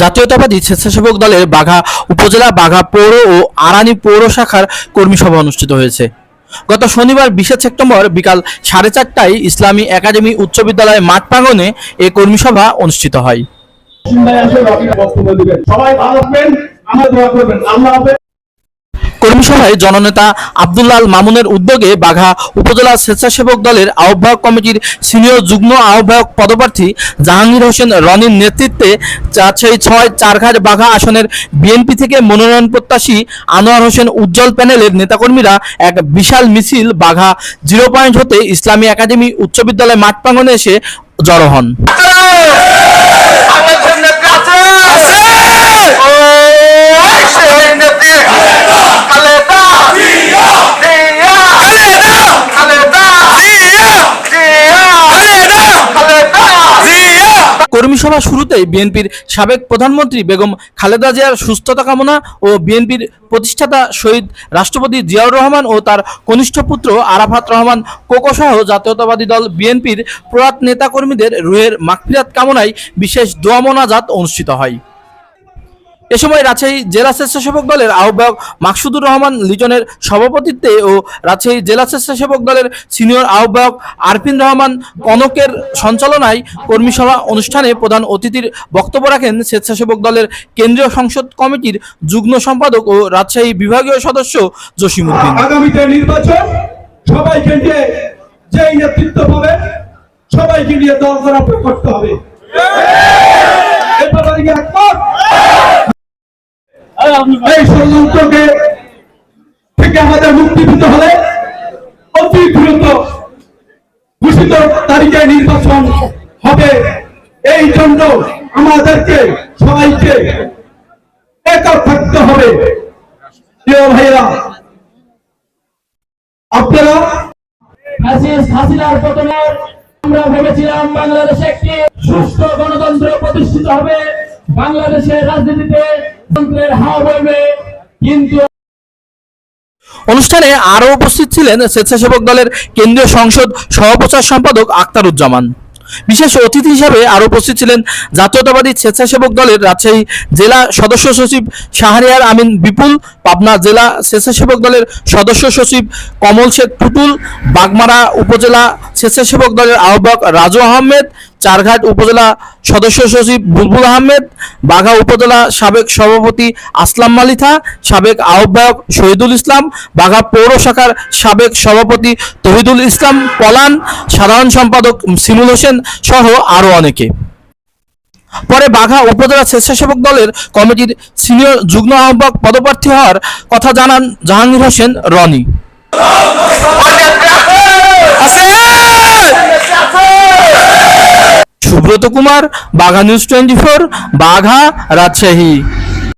জাতীয়তাবাদী স্বেচ্ছাসেবক দলের বাঘা উপজেলা বাঘা পৌর ও আরানি পৌর শাখার কর্মী সভা অনুষ্ঠিত হয়েছে। গত শনিবার বিশে সেপ্টেম্বর বিকাল সাড়ে চারটায় ইসলামী একাডেমি উচ্চ বিদ্যালয় মাঠ প্রাঙ্গনে এ কর্মী সভা অনুষ্ঠিত হয়। কর্মী সভায় জননেতা আব্দুল্লাল মামুনের উদ্যোগে বাঘা উপজেলা স্বেচ্ছাসেবক দলের আহ্বায়ক কমিটির সিনিয়র যুগ্ম আহ্বায়ক পদপ্রার্থী জাহাঙ্গীর হোসেন রনির নেতৃত্বে রাজশাহী ছয় চারঘাট বাঘা আসনের বিএনপি থেকে মনোনয়ন প্রত্যাশী আনোয়ার হোসেন উজ্জ্বল প্যানেলের নেতাকর্মীরা এক বিশাল মিছিল বাঘা জিরো পয়েন্ট হতে ইসলামী একাডেমি উচ্চ বিদ্যালয় মাঠ প্রাঙ্গণে এসে জড়ো হন আমার জন্য কাছে আছে ও সেই নেত্রী খালেদা জিয়া জিয়া খালেদা খালেদা জিয়া জিয়া খালেদা খালেদা জিয়া কর্মী সভা শুরুতেই বিএনপির সাবেক প্রধানমন্ত্রী বেগম খালেদা জিয়ার সুস্থতা কামনা ও বিএনপির প্রতিষ্ঠাতা শহীদ রাষ্ট্রপতি জিয়াউর রহমান ও তার কনিষ্ঠ পুত্র আরাফাত রহমান কোকোসহ জাতীয়তাবাদী দল বিএনপির প্রয়াত নেতাকর্মীদের রুহের মাগফিরাত কামনায় বিশেষ দোয়া মোনাজাত অনুষ্ঠিত হয়। এ সময় রাজশাহী জেলা স্বেচ্ছাসেবক দলের আহ্বায়ক মাকসুদুর রহমান লিজনের সভাপতিত্বে ও রাজশাহী জেলা স্বেচ্ছাসেবক দলের সিনিয়র আহ্বায়ক আরফিন রহমান কনকের সঞ্চালনায় কর্মী সভা অনুষ্ঠানে প্রধান অতিথির বক্তব্য রাখেন স্বেচ্ছাসেবক দলের কেন্দ্রীয় সংসদ কমিটির যুগ্ম সম্পাদক ও রাজশাহী বিভাগীয় সদস্য নেতৃত্ব পাবে, সবাইকে নিয়ে দল করা করতে হবে। এই ষড়যন্ত্রকে থেকে আমাদের মুক্তি দিতে হলে অতি দ্রুত ঘোষিত তারিখে নির্বাচন হবে। এই জন্য আমাদেরকে সবাইকে একক থাকতে হবে। প্রিয় ভাইরা আপনারা আমরা ভেবেছিলাম বাংলাদেশে একটি সুস্থ গণতন্ত্র প্রতিষ্ঠিত হবে। বাংলাদেশের রাজনীতিতে তন্ত্রের হাওয়া বইবে, কিন্তু অনুষ্ঠানে আরও উপস্থিত ছিলেন স্বেচ্ছাসেবক দলের কেন্দ্রীয় সংসদ সহপ্রচার সম্পাদক আক্তারুজ্জামান। বিশেষ অতিথি হিসাবে আরও উপস্থিত ছিলেন জাতীয়তাবাদী স্বেচ্ছাসেবক দলের রাজশাহী জেলা সদস্য সচিব শাহরিয়ার আমিন বিপুল, পাবনা জেলা স্বেচ্ছাসেবক দলের সদস্য সচিব কমল শেখ টুটুল বাগমারা উপজেলা স্বেচ্ছাসেবক দলের আহ্বায়ক রাজু আহমেদ চারঘাট উপজেলা সদস্য সচিব বুলবুল আহমেদ, বাঘা উপজেলা সাবেক সভাপতি আসলাম মালিথা, সাবেক আহ্বায়ক শহীদুল ইসলাম, বাঘা পৌর শাখার সাবেক সভাপতি তহিদুল ইসলাম পলান, সাধারণ সম্পাদক সিমুল হোসেন সহ আরও অনেকে। পরে বাঘা উপজেলা স্বেচ্ছাসেবক দলের কমিটির সিনিয়র যুগ্ম আহ্বায়ক পদপ্রার্থী হওয়ার কথা জানান Jahangir Hossain Roni. Subrata Kumar Bagha news twenty four Bagha Rajshahi.